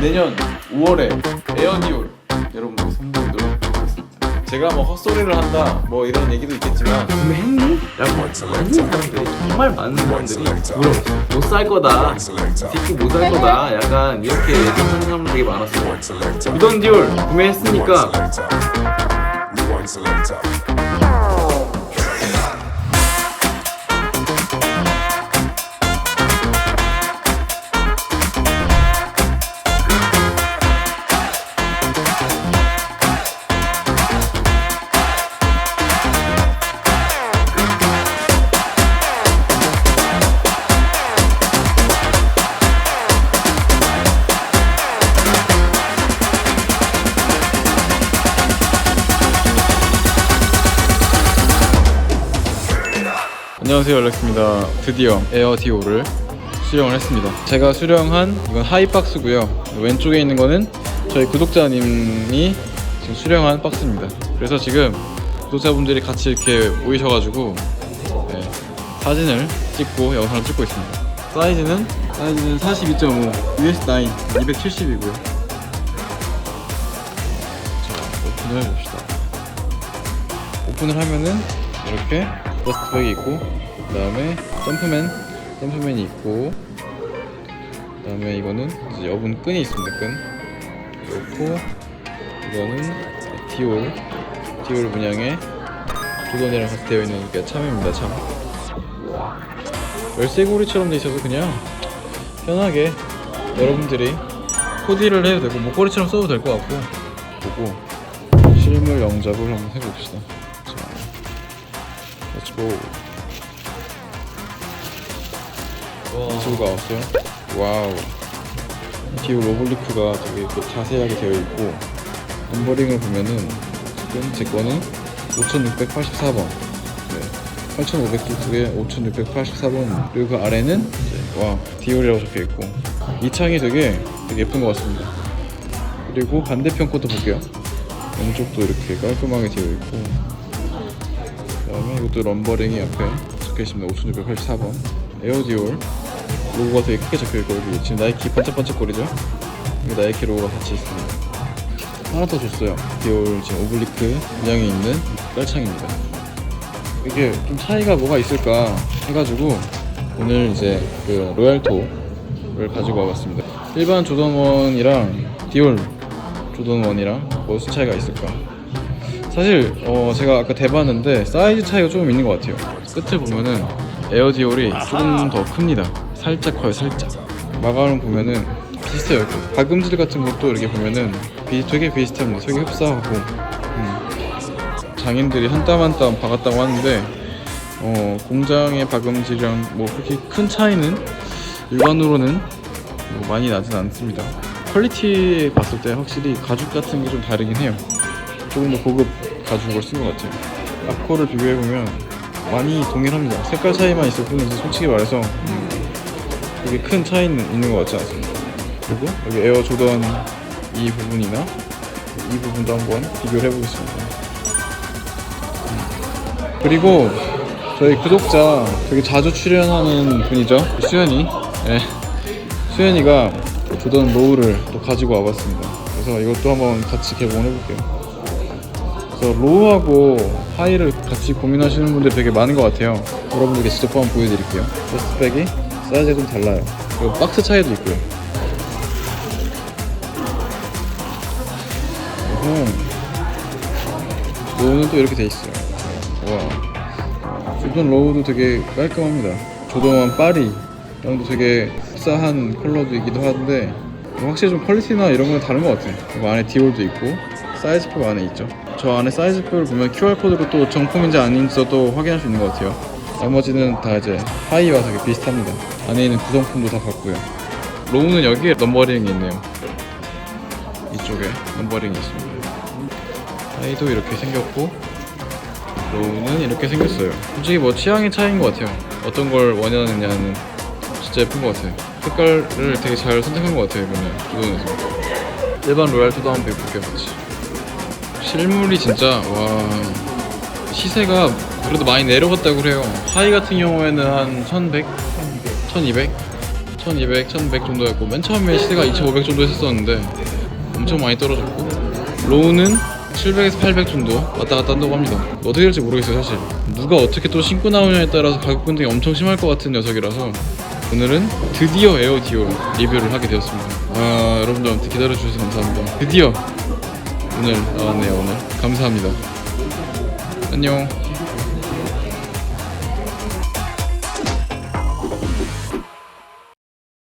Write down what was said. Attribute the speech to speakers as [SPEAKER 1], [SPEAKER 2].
[SPEAKER 1] 내년 5월에 에어디올 여러분들 선보이도록 하겠습니다. 제가 뭐 헛소리를 한다 뭐 이런 얘기도 있겠지만
[SPEAKER 2] 구매했니? 라고 많은 사람들이 정말 많은 사람들이 물어봤어요 못살 거다 새끼 못살 거다 약간 이렇게 얘기하는 사람들이 많았어요 무던 디올 구매했으니까
[SPEAKER 1] 안녕하세요 알렉스입니다. 드디어 에어디오를 수령을 했습니다. 제가 수령한 이건 하이박스고요. 왼쪽에 있는 거는 저희 구독자님이 지금 수령한 박스입니다. 그래서 지금 구독자분들이 같이 이렇게 모이셔가지고 네, 사진을 찍고 영상을 찍고 있습니다. 사이즈는 사이즈는 42.5 US9 270이고요. 자 오픈을 해봅시다. 오픈을 하면은 이렇게 더스트백이 있고 그 다음에 점프맨 점프맨이 있고 그 다음에 이거는 이제 여분 끈이 있습니다 끈. 그렇고 이거는 디올 디올 문양의 조던이랑 같이 되어 있는 게 참입니다 참. 열쇠고리처럼 돼 있어서 그냥 편하게 여러분들이 코디를 해도 되고 목걸이처럼 써도 될 것 같고. 보고 실물 영접을 한번 해봅시다 자, Let's go. 이수가 왔어요. 와우. 뒤로 로블리크가 되게 그 자세하게 되어 있고 넘버링을 보면은 지금 제 거는 5684번. 네. 8500쪽에 5684번. 그리고 그 아래는 이제 와 디올이라고 적혀 있고 이 창이 되게 되게 예쁜 것 같습니다. 그리고 반대편 것도 볼게요. 왼쪽도 이렇게 깔끔하게 되어 있고 그 다음에 이것도 럼버링이 앞에 적혀 있습니다. 5684번 에어디올 로고가 되게 크게 적혀 있고 여기 지금 나이키 반짝반짝거리죠? 여기 나이키 로고가 같이 있습니다. 하나 더 줬어요. 디올 지금 오블리크 문양이 있는 깔창입니다. 이게 좀 차이가 뭐가 있을까 해가지고 오늘 이제 그 로얄토를 가지고 와봤습니다. 일반 조던원이랑 디올 조던원이랑 뭐 무슨 차이가 있을까? 사실 어 제가 아까 대봤는데 사이즈 차이가 조금 있는 것 같아요. 끝을 보면은 에어디올이 조금 더 큽니다. 살짝 커요, 살짝. 마감을 보면은 비슷해요. 그 박음질 같은 것도 이렇게 보면은 비, 되게 비슷합니다. 되게 흡사하고 음. 장인들이 한 땀 한 땀 박았다고 하는데 어, 공장의 박음질이랑 뭐 그렇게 큰 차이는 일반으로는 뭐 많이 나진 않습니다. 퀄리티 봤을 때 확실히 가죽 같은 게 좀 다르긴 해요. 조금 더 고급 가죽을 쓴 것 같아요. 아코를 비교해보면 많이 동일합니다. 색깔 차이만 있을 뿐이지 솔직히 말해서 음, 되게 큰 차이는 있는 것 같지 않습니다. 그리고 여기 에어 조던 이 부분이나 이 부분도 한번 비교를 해보겠습니다. 음. 그리고 저희 구독자 되게 자주 출연하는 분이죠. 수현이. 네. 수현이가 조던 로우를 또 가지고 와봤습니다. 그래서 이것도 한번 같이 개봉을 해볼게요. 그래서 로우하고 하이를 같이 고민하시는 분들이 되게 많은 것 같아요. 여러분들께 직접 한번 보여드릴게요. 데스백이 사이즈가 좀 달라요. 그리고 박스 차이도 있고요. 어허. 로우는 또 이렇게 돼 있어요. 와. 조던 로우도 되게 깔끔합니다. 조던 파리 이랑도 되게 흡사한 컬러도이기도 한데 확실히 좀 퀄리티나 이런 거는 다른 것 같아요. 그리고 안에 디올도 있고 사이즈표 안에 있죠. 저 안에 사이즈표를 보면 QR 코드로 또 정품인지 아닌지도 확인할 수 있는 것 같아요. 나머지는 다 이제 하이와 되게 비슷합니다. 안에 있는 구성품도 다 같고요. 로우는 여기에 넘버링이 있네요. 이쪽에 넘버링이 있습니다. 하이도 이렇게 생겼고 로우는 이렇게 생겼어요. 솔직히 뭐 취향의 차이인 것 같아요. 어떤 걸 원하느냐는 진짜 예쁜 것 같아요. 색깔을 되게 잘 선택한 것 같아요 이번에 조던에서. 일반 로얄토도 한번 입볼게요 같이. 실물이 진짜 와 시세가 그래도 많이 내려갔다고 그래요. 하이 같은 경우에는 한 1100, 1200 1200, 1100 정도였고 맨 처음에 시세가 2500 정도 했었는데 엄청 많이 떨어졌고 로우는 700에서 800 정도 왔다 갔다 한다고 합니다. 어떻게 될지 모르겠어요 사실. 누가 어떻게 또 신고 나오냐에 따라서 가격 변동이 엄청 심할 것 같은 녀석이라서 오늘은 드디어 에어디오 리뷰를 하게 되었습니다. 아 여러분들 아무튼 기다려주셔서 감사합니다. 드디어 오늘 나왔네요 오늘. 감사합니다. 안녕